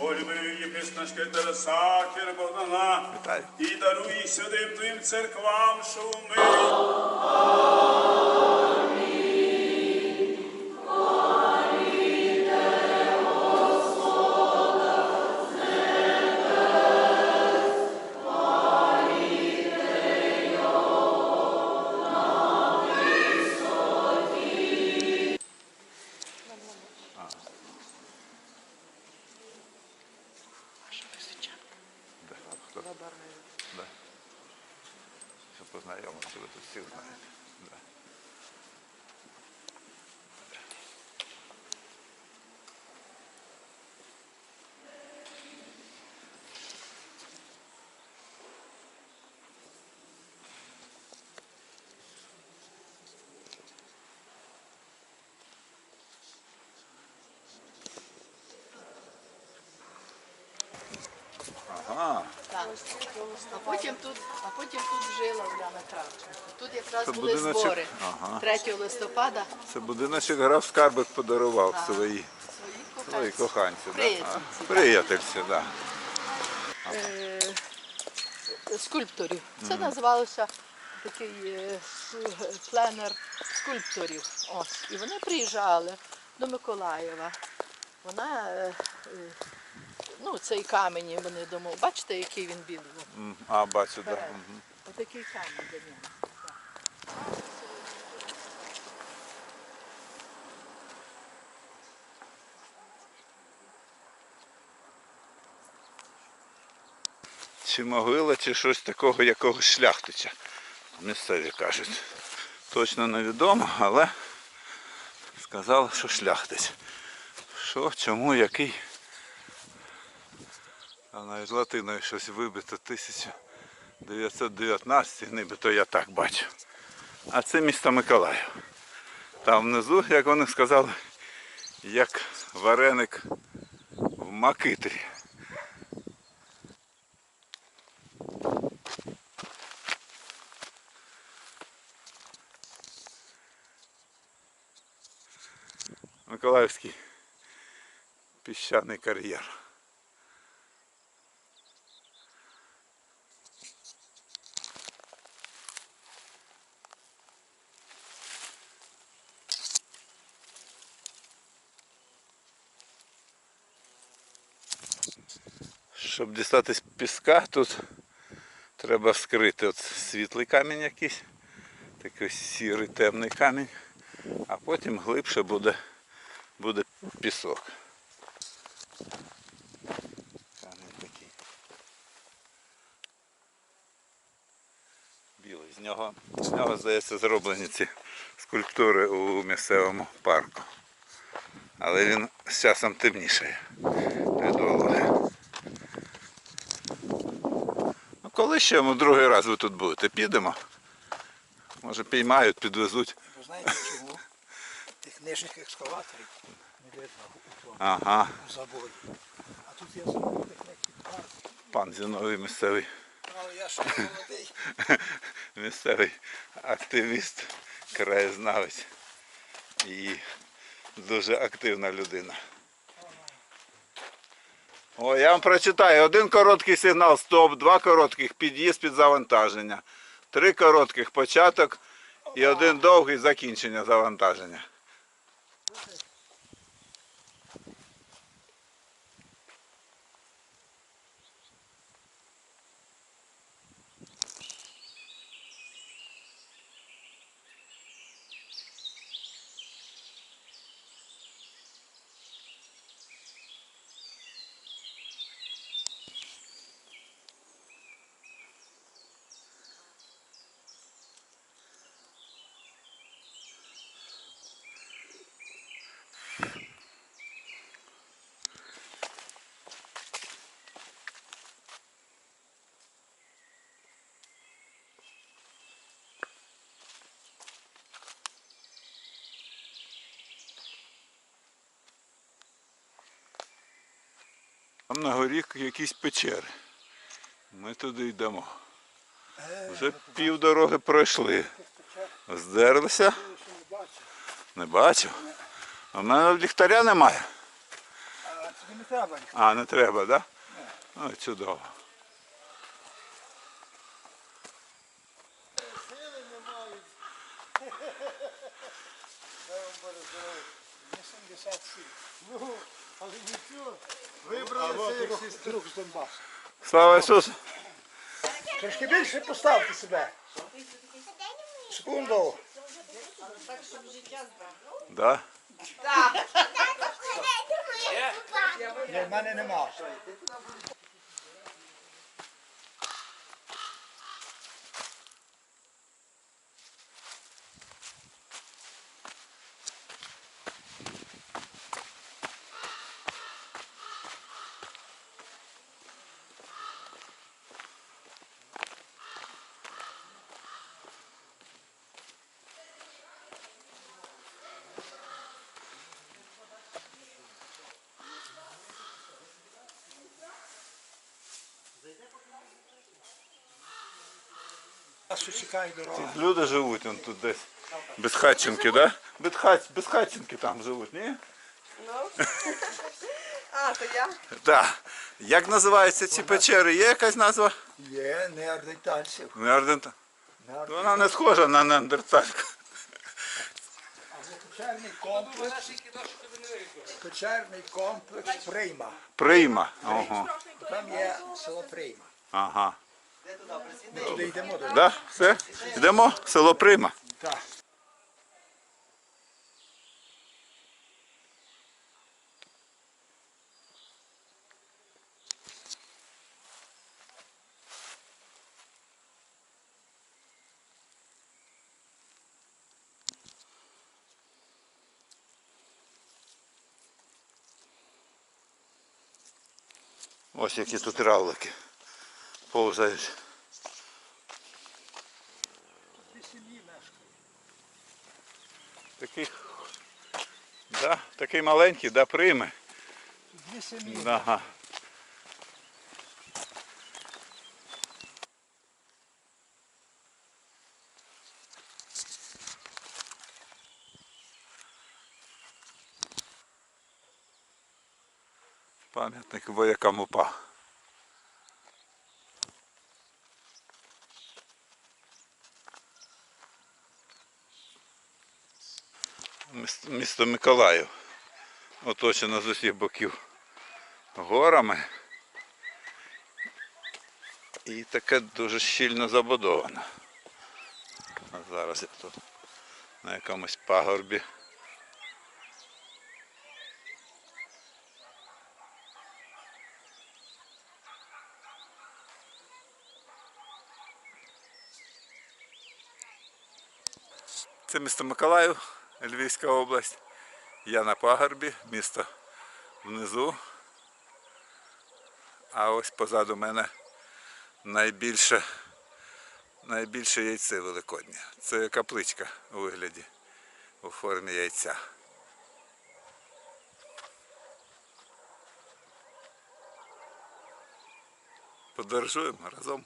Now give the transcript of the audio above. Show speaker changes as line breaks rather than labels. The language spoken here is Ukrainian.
Полюби єпископське Тересакер Богдана, і даруй сюди твоїм церквам, що
Да. Щоб познайомитися, ви тут всіх знаєте. Да. Ага,
Так. А потім тут, а потім тут жила Уляна Кравченко. Тут якраз
Це
були
будиночок?
збори.
Ага.
3 листопада
це будиночок граф Скарбик подарував свої,
свої
свої
коханці.
коханці. Да?
Приятельці,
А, Приятельці, да.
Е, скульпторів. Це називалося такий е, пленер скульпторів. Ось. І вони приїжджали до Миколаєва. Вона, е, е, ну, цей камінь вони думали, бачите, який він білий?
М, А, бачу, да.
Вперед.
Мгм.
Отакий камінь до нього.
Чи могила, чи щось такого якогось шляхтича. Місцеві кажуть. Точно невідомо, але сказали, що шляхтич. Що, чому, який? А навіть латиною щось вибито 1919, нібито я так бачу. А це місто Миколаїв. Там внизу, як вони сказали, як вареник в Макитрі. Миколаївський піщаний кар'єр. Щоб дістатись піска, тут треба вскрити от світлий камінь якийсь, такий сірий темний камінь, а потім глибше буде, буде пісок. Камінь такий. Білий. З нього, з нього, здається, зроблені ці скульптури у місцевому парку. Але він з часом темнішає коли ще ми другий раз ви тут будете? Підемо. Може піймають, підвезуть.
Ви знаєте чому? Тих нижніх екскаваторів не видно у тому
Ага,
у заборі. А тут я зробив парк.
пан Зіновий місцевий,
Але я ще молодий.
місцевий активіст, краєзнавець і дуже активна людина. О, я вам прочитаю. Один короткий сигнал стоп, два коротких під'їзд під завантаження, три коротких початок і один довгий закінчення завантаження. Там на горі якісь печери. Ми туди йдемо. Вже пів дороги пройшли. Здерлися.
Не.
Не. А в мене ліхтаря немає.
А не треба.
Так? Да? Ну, чудово.
Не 77. Ну, але нічого. Вибрали як з Донбасу.
Слава Ісусу!
Трошки більше поставте себе. Секунду.
Так, щоб життя Да?
Так. в мене нема. Дорога.
Люди живуть он тут десь. Безхатченки, да? Безхат, безхатченки там живуть, ні?
А, то я?
Так. Як називаються ці печери? Є якась назва?
Є неардентальців.
Неардента. Вона не схожа на неандертальку.
Печерний комплекс. Печерний комплекс Прийма.
Прийма. Ага.
Там є село Прийма.
Ага.
Туди йдемо
Да? Все? Йдемо? Село Прийма.
Так.
Ось які тут равлики. Повзають. Такий, да, такий маленький, да, прийме.
Дві сім'ї.
Ага. Пам'ятник воякам УПА. Місто Миколаїв оточено з усіх боків горами. І таке дуже щільно забудоване. А зараз я тут на якомусь пагорбі. Це місто Миколаїв, Львівська область. Я на пагорбі, місто внизу. А ось позаду мене найбільше, найбільше яйце великоднє. Це капличка у вигляді у формі яйця. Подорожуємо разом.